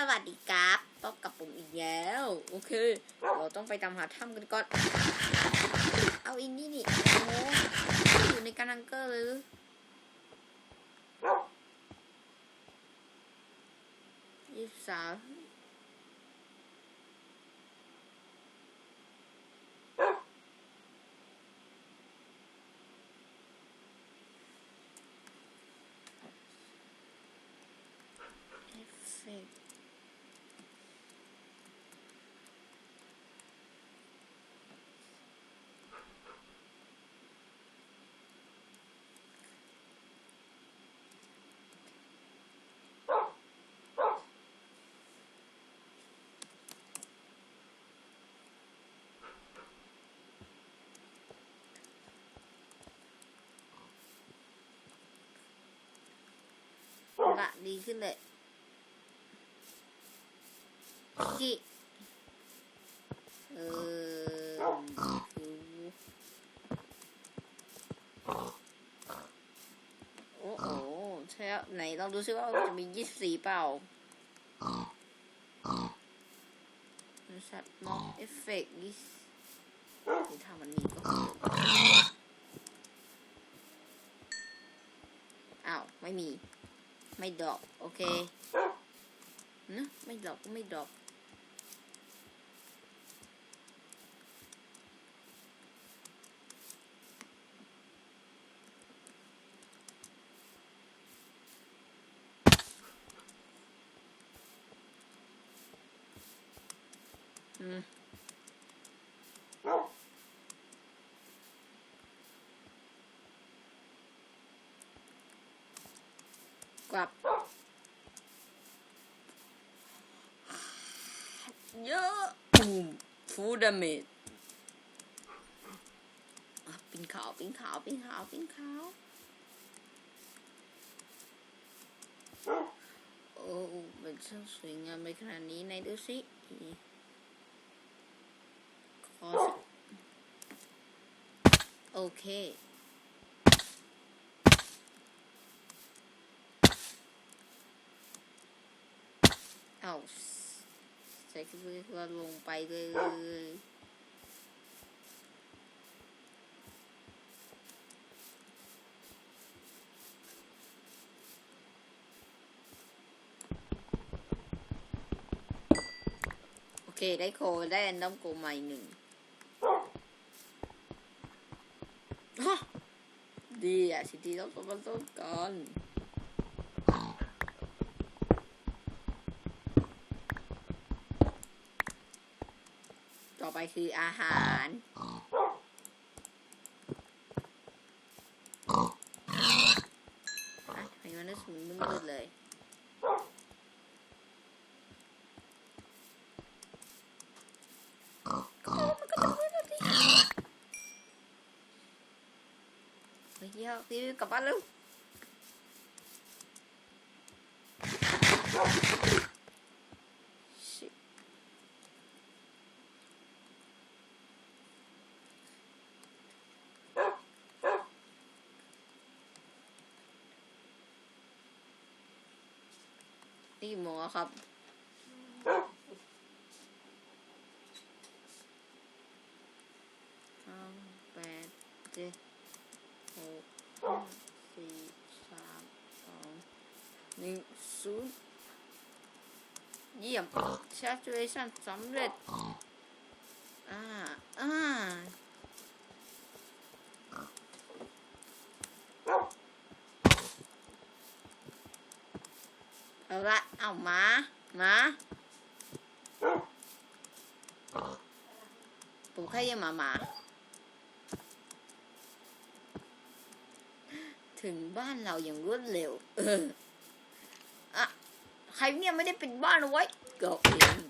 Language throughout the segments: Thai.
สวัสดีครับพบกับผมอีกแล้ว โอเค เราต้องไปตามหาถ้ำกันก่อน เอาอินนี่นี่โอ้อยู่ในการังเกอร์เลยหรือยี่สิบสามเฟเฟกต์ ละดีขึ้นเลยจิเออโอ้โหใช่แล้วไหนลองดูซิว่าจะมียี่สิบสี่เปล่าสัตว์มองเอฟเฟกต์นี่นี่ถ้ามันมีก็อ้าว ไม่มี ไม่ดรอกโอเคนะไม่ดรอกก็ไม่ดรอกอืม กลับเยอะปูมฟูดาเมจปิ้งขาวปิ้งขาวปิ้งขาวปิ้งขาวโอ้มันช่างสวยงามไปขนาดนี้ไหนดูสิขอสิโอเค เอาใส่คือว่าลงไปเลยโอเค ได้โคได้แอนดอมโกใหม่หนึ่งดีอะสิทีต้องสมบัติก่อน ไปคืออาหาร อะทำไมมันได้สูงมืดๆเลยเฮ้ยเดี๋ยวพี่กลับบ้านเร็วชิ นี่โมงครับ สามแปดเจ็ดหกห้าสี่สามสองหนึ่งศูนย์เยี่ยม saturation สำเร็จ อ่า อ่า เอา ละ เอามามาผมแค่ยังมามาถึงบ้านเราอย่างรวดเร็ว เอออะใครเนี่ยไม่ได้ปิดบ้านเอาไว้ก็เอง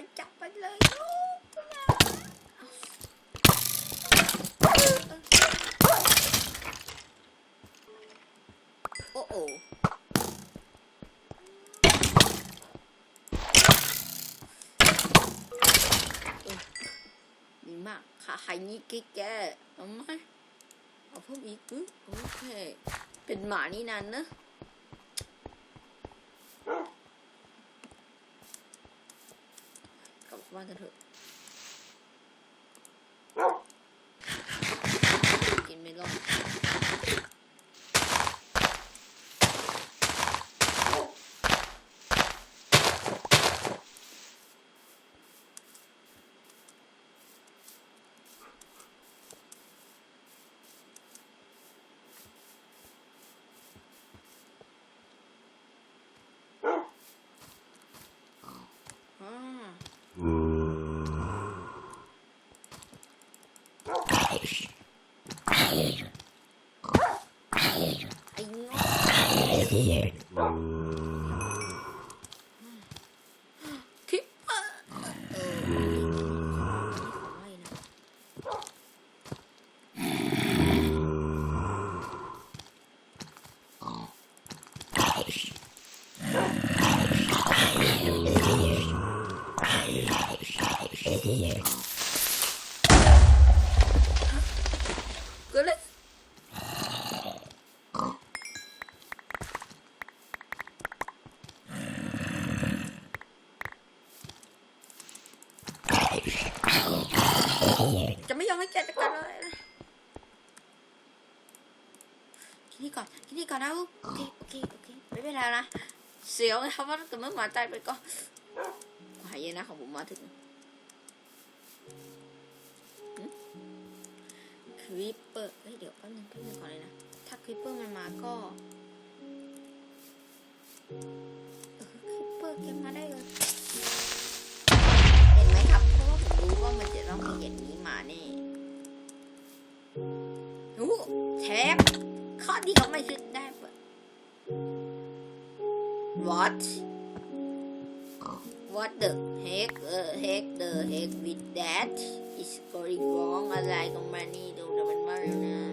ทำไปจับไปเลยลูกโอ้โหเออดีมากขาหายนี้กิ๊กแกเอาไหมเอาเพิ่มอีกอือโอเค เป็นหมานี่นานนะกลับบ้านกัน เถอะ กินไม่ลงอ่า ไอ้งอ คลิปเปอร์เออไม่นะเก็เลย จะไม่ยอมให้แกจัดการเลยคิดนี่ก่อนคิดนี่ก่อนนะลูกโอเคโอเคโอเคไม่เป็นไรนะเสียวนะครับว่าถ้าเมื่อหมาตายไปก็หายเย็นนะของผมมาถึงคริปเปอร์เฮ้ยเดี๋ยวแป๊บนึงแป๊บนึงก่อนเลยนะ ถ้าคริปเปอร์มันมาก็ What What the heck uh, heck the heck with that is going wrong อะไรของมันนี่ดูแต่มันมาแล้วนะ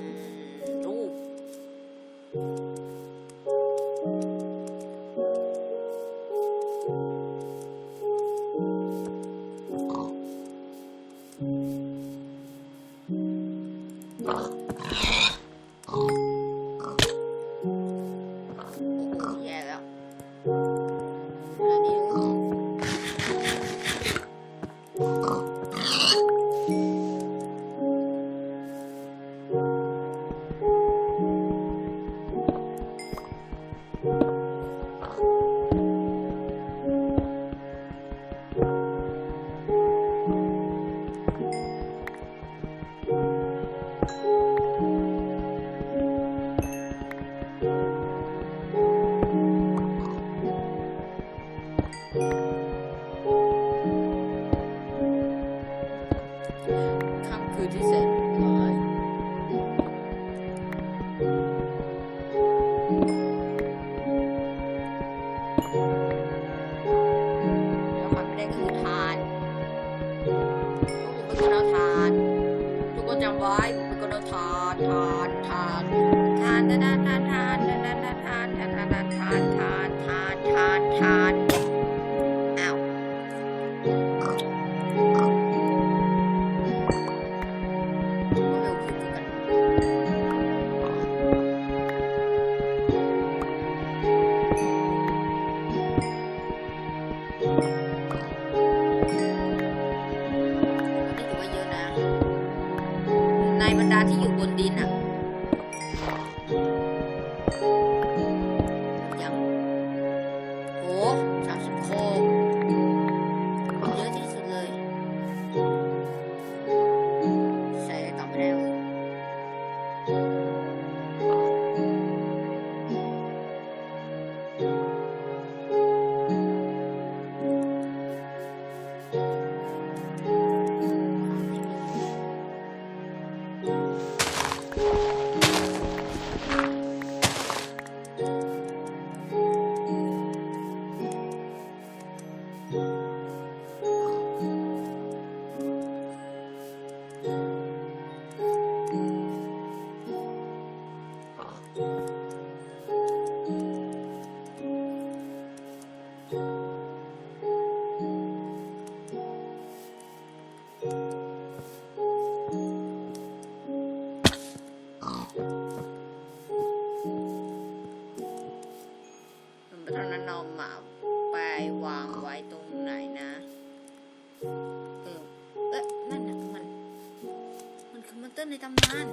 ำนาน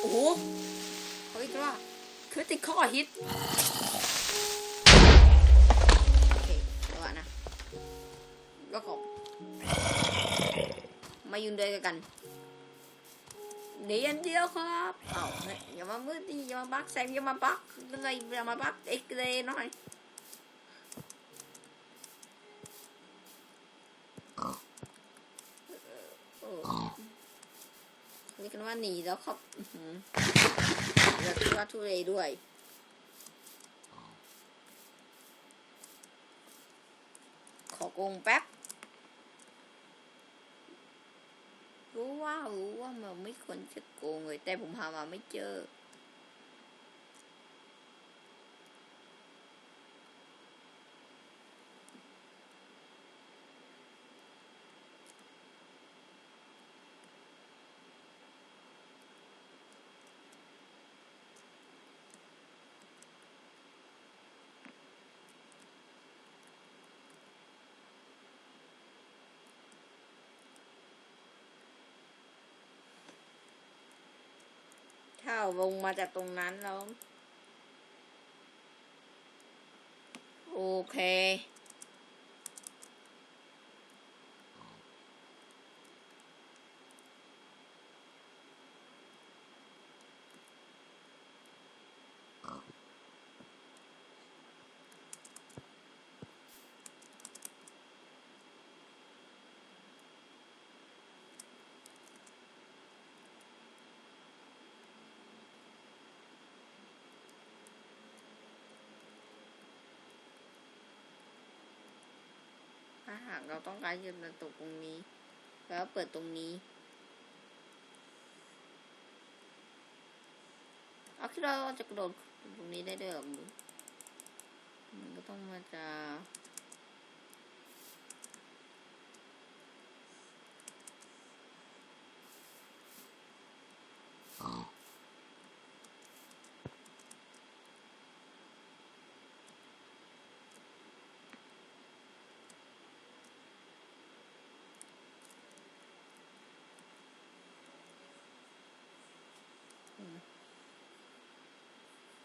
โอ้โหเขาอีกว่าคือติดข้อฮิต โอเคเดี๋ยวนนะก็ขอบมายืนด้วยกันเดียนเดียวครับเอาอย่ามามืดดิอย่ามาบักแซมอย่ามาบักอะไรอย่ามาบักเอ็กเรย์หน่อยเออียกกันว่าหนีแล้วครับอื้วทุรักว่าทุเรด้วย ขอโกงแป๊บ รู้ว่ารู้ว่ามันไม่ควรจะโกงเลยแต่ผมหามาไม่เจอ ข้าลงมาจากตรงนั้นแล้ว โอเค ถ้ากเราต้องการจะมาตกตรงนี้ แล้วเปิดตรงนี้ เอาคิดว่าเราจะกระโดดตรงนี้ได้ด้วยหรอมันก็ต้องมาจาก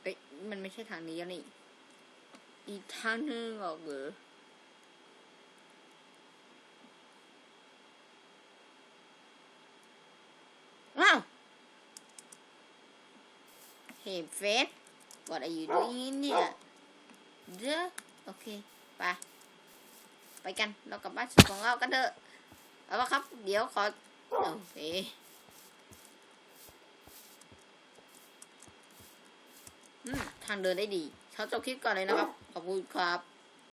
เอ้ยมันไม่ใช่ทางนี้แล้วนี่อีกทางหนึงหรอกเหรอว้าว Hey Fred what are you doing in here เด้อโอเค ไป ไปกัน เรากลับบ้านของเรากันเถอะ เอาละครับ เดี๋ยวขอ โอเค อืม ทางเดินได้ดีเขาจบคลิปก่อนเลยนะครับ ขอบคุณครับ